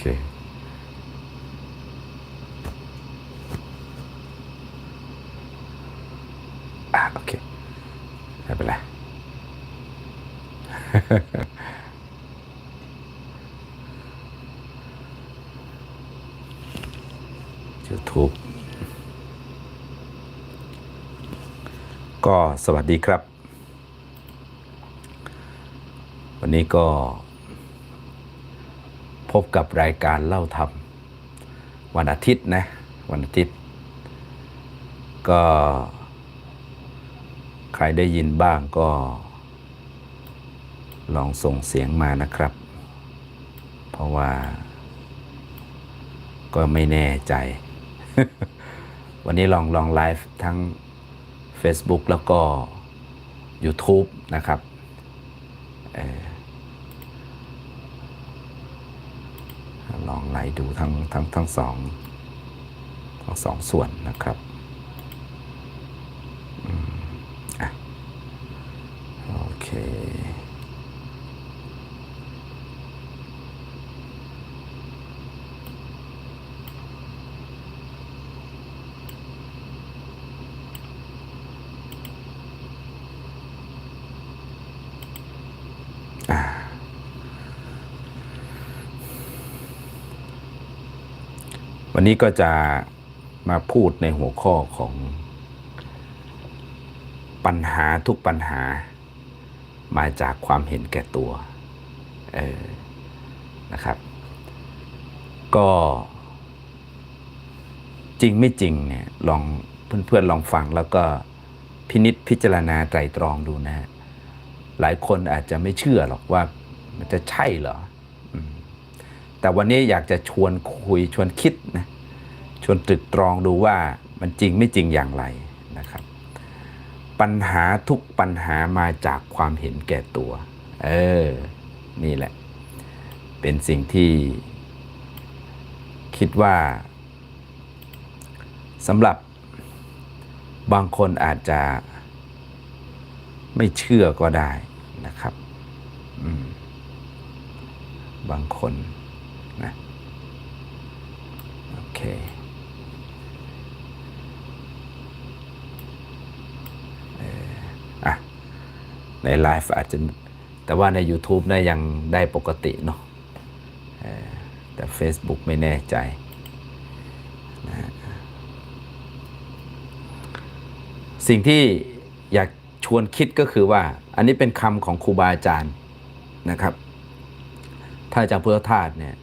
เค อะโอเคไม่เป็นไร YouTube ก็สวัสดีครับ วันนี้ก็ พบกับรายการเล่าธรรม วันอาทิตย์นะ วันอาทิตย์ ก็ ใครได้ยินบ้างก็ ลองส่งเสียงมานะครับ เพราะว่า ก็ไม่แน่ใจ วันนี้ลองลองไลฟ์ทั้ง Facebook แล้วก็ YouTube นะครับ เออ ลองไล่ดูทั้งทั้งทั้งสองทั้งสองส่วนนะครับอืมอะโอเค วันนี้ก็จะมาพูดในหัวข้อของปัญหาทุกปัญหา มาจากความเห็นแก่ตัวเออนะครับ ก็จริงไม่จริงเนี่ยลองเพื่อนๆลองฟังแล้วก็พินิษพิจารณาไตรตรองดูนะฮะหลายคนอาจจะไม่เชื่อหรอกว่ามันจะใช่เหรอแต่วันนี้อยากจะชวนคุยชวนคิดนะ วนตรึกตรองดูว่ามันจริงไม่จริงอย่างไรนะครับ ปัญหาทุกปัญหามาจากความเห็นแก่ตัว เออ นี่แหละ เป็นสิ่งที่ คิดว่าสำหรับบางคนอาจจะไม่เชื่อก็ได้นะครับบางคนนะโอเคเอ่ออะใน ไลฟ์อาจจะ แต่ว่าใน YouTube นะยังได้ปกติเนาะแต่ Facebook ไม่แน่ใจนะฮะสิ่งที่อยากชวนคิดก็คือว่า อันนี้เป็นคำของครูบาอาจารย์นะครับท่านอาจารย์พุทธทาสเนี่ย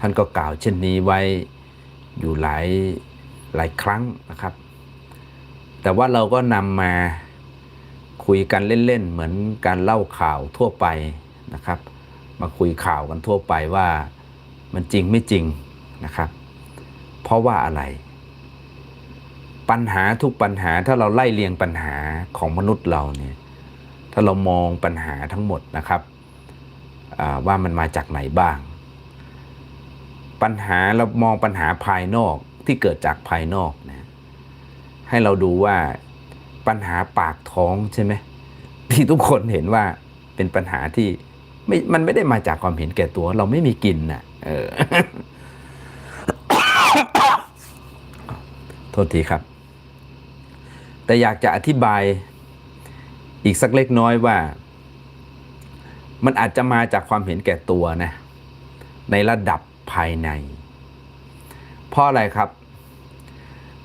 ท่านก็กล่าวเช่นนี้ไว้อยู่หลายหลายครั้งนะครับ แต่ว่าเราก็นำมา คุยกันเล่นๆเหมือนการเล่าข่าวทั่วไปนะครับ มาคุยข่าวกันทั่วไปว่ามันจริงไม่จริงนะครับ เพราะว่าอะไร ปัญหาทุกปัญหาถ้าเราไล่เรียงปัญหาของมนุษย์เราเนี่ยถ้าเรามองปัญหาทั้งหมดนะครับว่ามันมาจากไหนบ้าง ปัญหาเรามองปัญหาภายนอกที่เกิดจากภายนอกนะให้เราดูว่า ปัญหาปากท้องใช่ไหมที่ทุกคนเห็นว่าเป็นปัญหาที่ไม่มันไม่ได้มาจากความเห็นแก่ตัว เราไม่มีกินนะ่ะ เออ โทษทีครับ แต่อยากจะอธิบายอีกสักเล็กน้อยว่า มันอาจจะมาจากความเห็นแก่ตัวนะ ในระดับภายใน เพราะอะไรครับ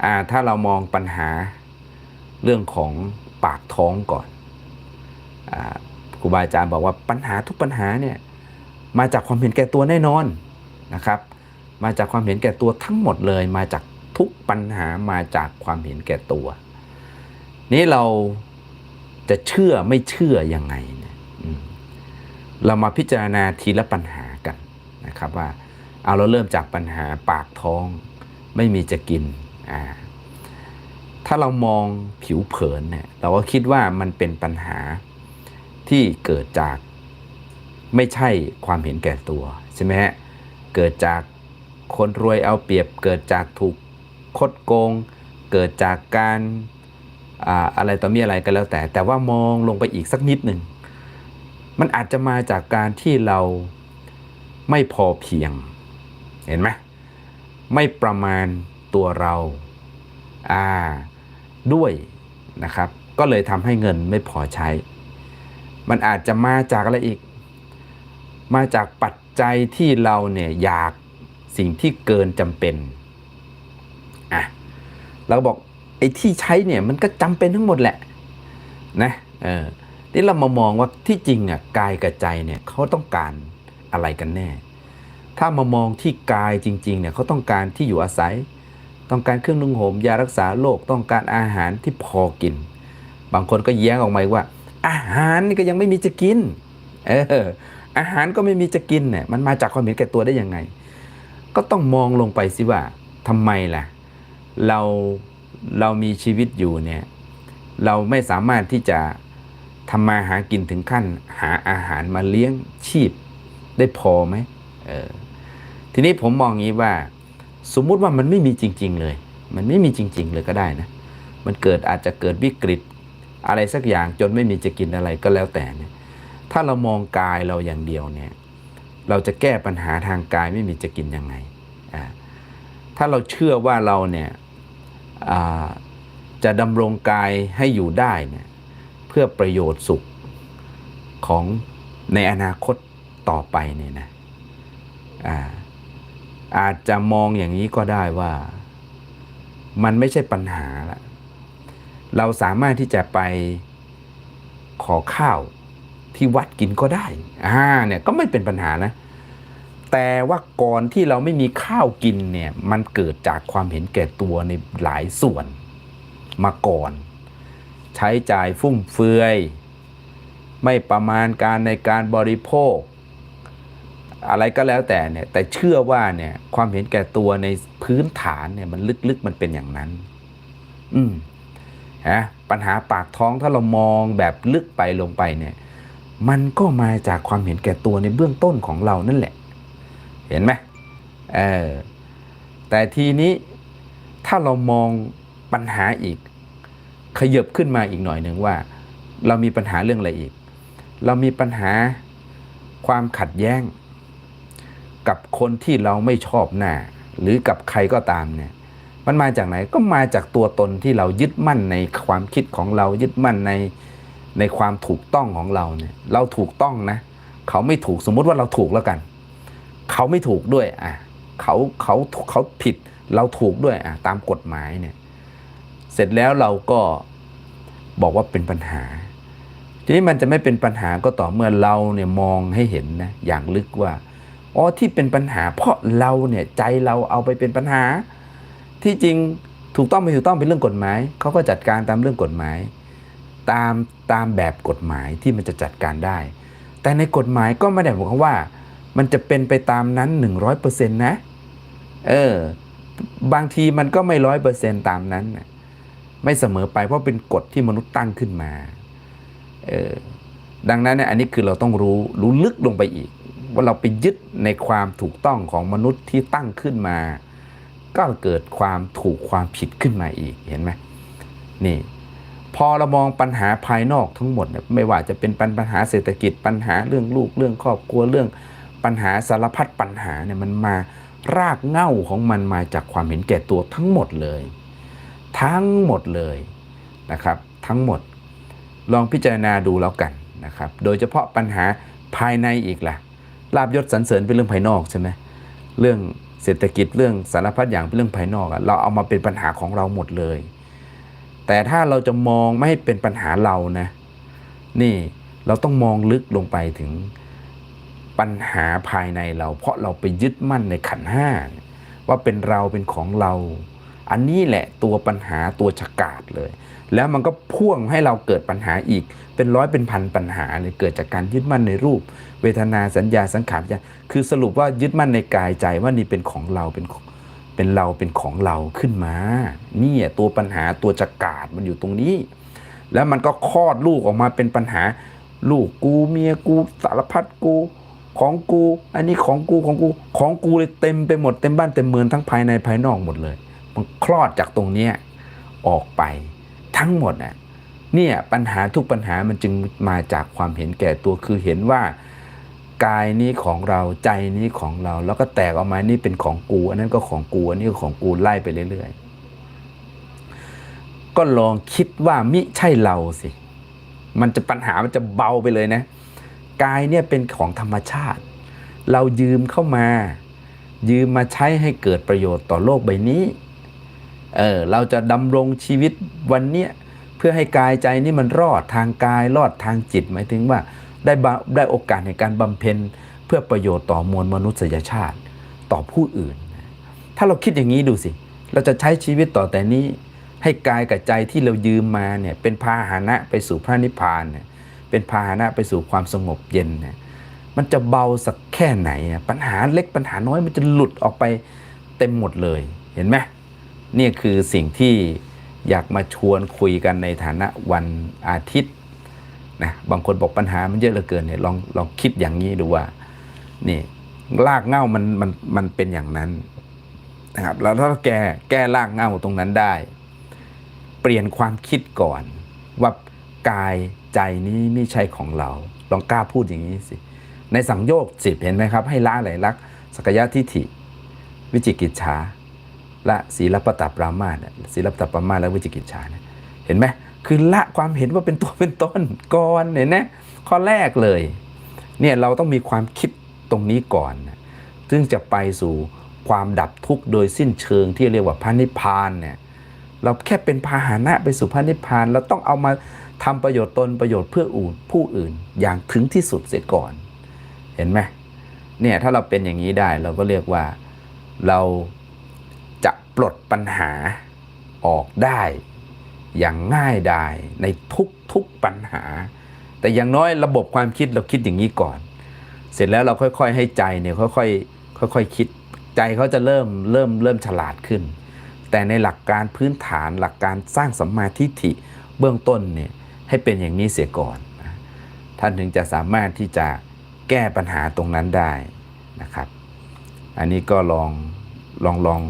อ่า ถ้าเรามองปัญหา เรื่องของปากท้องก่อนอครูบาอาจารย์บอกว่าปัญหาทุกปัญหาเนี่ยมาจากความเห็นแก่ตัวแน่นอนนะครับ มาจากความเห็นแก่ตัวทั้งหมดเลย มาจากทุกปัญหามาจากความเห็นแก่ตัว นี้เราจะเชื่อไม่เชื่อยังไงเนี่ยเรามาพิจารณาทีละปัญหากันนะครับว่าเอาเราเริ่มจากปัญหาปากท้องไม่มีจะกินอ่า ถ้าเรามองผิวเผินเนี่ยเราก็คิดว่ามันเป็นปัญหาที่เกิดจากไม่ใช่ความเห็นแก่ตัวใช่ไหมฮะเกิดจากคนรวยเอาเปรียบ เกิดจากถูกคดโกง เกิดจากการอ่าอะไรต่อมีอะไรก็แล้วแต่ แต่ว่ามองลงไปอีกสักนิดหนึ่งมันอาจจะมาจากการที่เราไม่พอเพียง เห็นไหมไม่ประมาณตัวเรา อ่า ด้วยนะครับ ก็เลยทำให้เงินไม่พอใช้ มันอาจจะมาจากอะไรอีก มาจากปัจจัยที่เราเนี่ยอยากสิ่งที่เกินจำเป็นอะเราบอกไอ้ที่ใช้เนี่ยมันก็จำเป็นทั้งหมดแหละนะเออนี่เรามามองว่าที่จริงอะกายกับใจเนี่ยเขาต้องการอะไรกันแน่ ถ้ามามองที่กายจริงๆเนี่ยเขาต้องการที่อยู่อาศัย ต้องการเครื่องนุ่งห่มยารักษาโรคต้องการอาหารที่พอกิน บางคนก็แย้งออกมาอีกว่า อาหารนี่ก็ยังไม่มีจะกินเอออาหารก็ไม่มีจะกินเนี่ยมันมาจากความเห็นแก่ตัวได้ยังไง ก็ต้องมองลงไปสิว่าทำไมล่ะ เราเรามีชีวิตอยู่เนี่ยเราไม่สามารถที่จะทำมาหากินถึงขั้นหาอาหารมาเลี้ยงชีพได้พอไหมเออทีนี้ผมมองงี้ว่า สมมุติว่ามันไม่มีจริง ๆ เลย มันไม่มีจริง ๆ เลยก็ได้นะ มันเกิดอาจจะเกิดวิกฤตอะไรสักอย่างจนไม่มีจะกินอะไรก็แล้วแต่เนี่ย ถ้าเรามองกายเราอย่างเดียวเนี่ย เราจะแก้ปัญหาทางกายไม่มีจะกินยังไงอ่าถ้าเราเชื่อว่าเราเนี่ยอ่าจะดำรงกายให้อยู่ได้เนี่ยเพื่อประโยชน์สุขของในอนาคตต่อไปเนี่ยนะอ่า อาจจะมองอย่างนี้ก็ได้ว่า มันไม่ใช่ปัญหาละเราสามารถที่จะไปขอข้าวที่วัดกินก็ได้อ่าเนี่ยก็ไม่เป็นปัญหานะ แต่ว่าก่อนที่เราไม่มีข้าวกินเนี่ยมันเกิดจากความเห็นแก่ตัวในหลายส่วนมาก่อน ใช้จ่ายฟุ่มเฟือย ไม่ประมาณการในการบริโภค อะไรก็แล้วแต่เนี่ยแต่เชื่อว่าเนี่ยความเห็นแก่ตัวในพื้นฐานเนี่ยมันลึกๆมันเป็นอย่างนั้น อืมฮะปัญหาปากท้องถ้าเรามองแบบลึกไปลงไปเนี่ย มันก็มาจากความเห็นแก่ตัวในเบื้องต้นของเรานั่นแหละ เห็นไหมเออแต่ทีนี้ถ้าเรามองปัญหาอีก ขยับขึ้นมาอีกหน่อยหนึ่งว่า เรามีปัญหาเรื่องอะไรอีก เรามีปัญหาความขัดแย้ง กับคนที่เราไม่ชอบหน้า หรือกับใครก็ตามเนี่ยมันมาจากไหนก็มาจากตัวตนที่เรายึดมั่นในความคิดของเรายึดมั่นในในความถูกต้องของเราเนี่ยเราถูกต้องนะ เขาไม่ถูกสมมุติว่าเราถูกแล้วกัน เขาไม่ถูกด้วยอะเขาเขาเขาผิดเราถูกด้วยอะตามกฎหมายเนี่ยเสร็จแล้วเราก็บอกว่าเป็นปัญหา ทีนี้มันจะไม่เป็นปัญหาก็ต่อเมื่อเราเนี่ยมองให้เห็นนะอย่างลึกว่า อ๋อที่เป็นปัญหา เพราะเราเนี่ยใจเราเอาไปเป็นปัญหา ที่จริงถูกต้องไม่ถูกต้องเป็นเรื่องกฎหมายเขาก็จัดการตามเรื่องกฎหมาย ตามตามแบบกฎหมายที่มันจะจัดการได้ แต่ในกฎหมายก็ไม่ได้บอกว่า มันจะเป็นไปตามนั้น 100%นะเออบางทีมันก็ไม่ร้อยเปอร์เซ็นตามนั้นนะไม่เสมอไปเพราะเป็นกฎที่มนุษย์ตั้งขึ้นมาเออดังนั้นเนี่ยอันนี้คือเราต้องรู้รู้ลึกลงไปอีก ว่าเราไปยึดในความถูกต้องของมนุษย์ที่ตั้งขึ้นมา ก็เกิดความถูกความผิดขึ้นมาอีกเห็นไหมนี่พอเรามองปัญหาภายนอกทั้งหมดเนี่ยไม่ว่าจะเป็นปัญหาเศรษฐกิจปัญหาเรื่องลูกเรื่องครอบครัวเรื่องปัญหาสารพัดปัญหาเนี่ยมันมารากเง้าของมันมาจากความเห็นแก่ตัวทั้งหมดเลย ทั้งหมดเลยนะครับ ทั้งหมดลองพิจารณาดูแล้วกันนะครับ โดยเฉพาะปัญหาภายในอีกล่ะ ลาบยศสรรเสริญเป็นเรื่องภายนอกใช่ไหมเรื่องเศรษฐกิจเรื่องสารพัดอย่างเป็นเรื่องภายนอกอะเราเอามาเป็นปัญหาของเราหมดเลย แต่ถ้าเราจะมองไม่ให้เป็นปัญหาเรานะนี่เราต้องมองลึกลงไปถึงปัญหาภายในเรา เพราะเราไปยึดมั่นในขันห้าว่าเป็นเราเป็นของเรา อันนี้แหละตัวปัญหาตัวฉกาดเลย แล้วมันก็พ่วงให้เราเกิดปัญหาอีก เป็นร้อยเป็นพันปัญหาเลยเกิดจากการยึดมั่นในรูป เวทนาสัญญาสังขารญาคือสรุปว่ายึดมั่นในกายใจว่านี่เป็นของเราเป็นของเป็นเราเป็นของเราขึ้นมาเนี่ยตัวปัญหาตัวฉกาดมันอยู่ตรงนี้ แล้วมันก็คลอดลูกออกมาเป็นปัญหา ลูกกูเมียกูสารพัดกูของกู อันนี้ของกูของกูของกูเลยเต็มไปหมดเต็มบ้านเต็มเมืองทั้งภายในภายนอกหมดเลย มันคลอดจากตรงเนี้ออกไปทั้งหมดน่ะเนี่ยปัญหาทุกปัญหามันจึงมาจากความเห็นแก่ตัวคือเห็นว่ากายนี้ของเราใจนี้ของเรา แล้วก็แตกออกมานี่เป็นของกู อันนั้นก็ของกูอันนี้ก็ของกูไล่ไปเรื่อยๆก็ลองคิดว่ามิใช่เราสิ มันจะปัญหามันจะเบาไปเลยนะกายเนี่ยเป็นของธรรมชาติ เรายืมเข้ามา ยืมมาใช้ให้เกิดประโยชน์ต่อโลกใบนี้ เออเราจะดำรงชีวิตวันเนี้ยเพื่อให้กายใจนี่มันรอดทางกายรอดทางจิต หมายถึงว่าได้ได้โอกาสในการบำเพ็ญเพื่อประโยชน์ต่อมวลมนุษยชาติต่อผู้อื่น ถ้าเราคิดอย่างนี้ดูสิ เราจะใช้ชีวิตต่อแต่นี้ ให้กายกับใจที่เรายืมมาเนี่ยเป็นพาหนะไปสู่พระนิพพานเนี่ยเป็นพาหนะไปสู่ความสงบเย็นเนี่ยมันจะเบาสักแค่ไหน ปัญหาเล็กปัญหาน้อยมันจะหลุดออกไปเต็มหมดเลยเห็นไหม นี่คือสิ่งที่อยากมาชวนคุยกันในฐานะวันอาทิตย์นะบางคนบอกปัญหามันเยอะเหลือเกินเนี่ยลองลองคิดอย่างนี้ดูว่านี่รากเง้ามันมันมันเป็นอย่างนั้นนะครับแล้วถ้าแก้แก้รากเง้าตรงนั้นได้ เปลี่ยนความคิดก่อน ว่ากายใจนี้ไม่ใช่ของเรา ลองกล้าพูดอย่างนี้สิ ในสังโยชน์สิบเห็นไหมครับ ให้ละไหลลักษณ์สกยะทิฏฐิ วิจิกิจฉา ละศีลปตปรามาสศีลปตปรามาสและวิจิกิจฉาเนี่ยเห็นไหมคือละความเห็นว่าเป็นตัวเป็นต้นก่อนเห็นไหมข้อแรกเลยเนี่ยเราต้องมีความคิดตรงนี้ก่อนนะซึ่งจะไปสู่ความดับทุกข์โดยสิ้นเชิงที่เรียกว่าพระนิพพานเนี่ยเราแค่เป็นพาหนะไปสู่พระนิพพานเราต้องเอามาทำประโยชน์ตนประโยชน์เพื่ออื่นผู้อื่นอย่างถึงที่สุดเสียก่อน เห็นไหมเนี่ยถ้าเราเป็นอย่างนี้ได้เราก็เรียกว่าเรา ปลดปัญหาออกได้ อย่างง่ายดายในทุกทุกๆปัญหา แต่อย่างน้อยระบบความคิดเราคิดอย่างนี้ก่อน เสร็จแล้วเราค่อย ๆ ให้ใจเนี่ยค่อยๆค่อยๆคิดใจเขาจะเริ่มเริ่มเริ่มฉลาดขึ้น แต่ในหลักการพื้นฐานหลักการสร้างสัมมาทิฏฐิเบื้องต้นเนี่ยให้เป็นอย่างนี้เสียก่อนนะท่านถึงจะสามารถที่จะแก้ปัญหาตรงนั้นได้นะครับ อันนี้ก็ลองลองลอง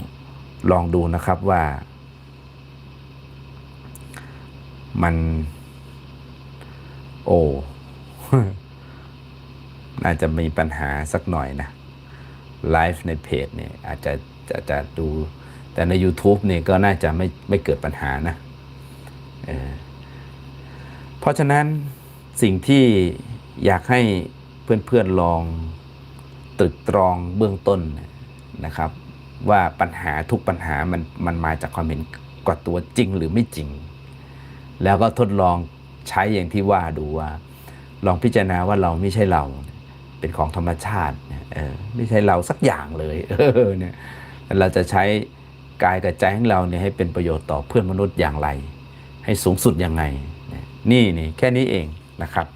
ลองดูนะครับว่า มัน โอ้น่าจะมีปัญหาสักหน่อยนะไลฟ์ในเพจเนี่ยอาจจะจะจะดู แต่ใน YouTube เนี่ยก็น่าจะไม่ไม่เกิดปัญหานะเเพราะฉะนั้นสิ่งที่อยากให้เพื่อนๆลองตรึกตรองเบื้องต้นนะครับ ว่าปัญหาทุกปัญหามันมันมาจากความเห็นกว่าตัวจริงหรือไม่จริง แล้วก็ทดลองใช้อย่างที่ว่าดูว่า ลองพิจารณาว่าเราไม่ใช่เรา เป็นของธรรมชาติเออไม่ใช่เราสักอย่างเลย เออเนี่ยเราจะใช้กายกับใจของเราเนี่ยให้เป็นประโยชน์ต่อเพื่อนมนุษย์อย่างไร ให้สูงสุดยังไง นี่นี่แค่นี้เองนะครับ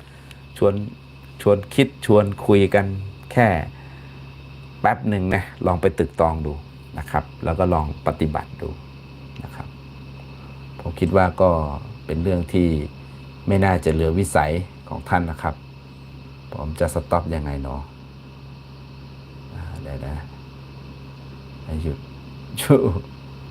ชวนชวนคิดชวนคุยกันแค่แป๊บหนึ่งนะลองไปตึกตองดู นะครับ แล้วก็ลองปฏิบัติดูนะครับ ผมคิดว่าก็เป็นเรื่องที่ไม่น่าจะเหลือวิสัยของท่านนะครับ ผมจะสต็อปยังไงเนาะอ่าเดี๋ยวนะให้หยุดชู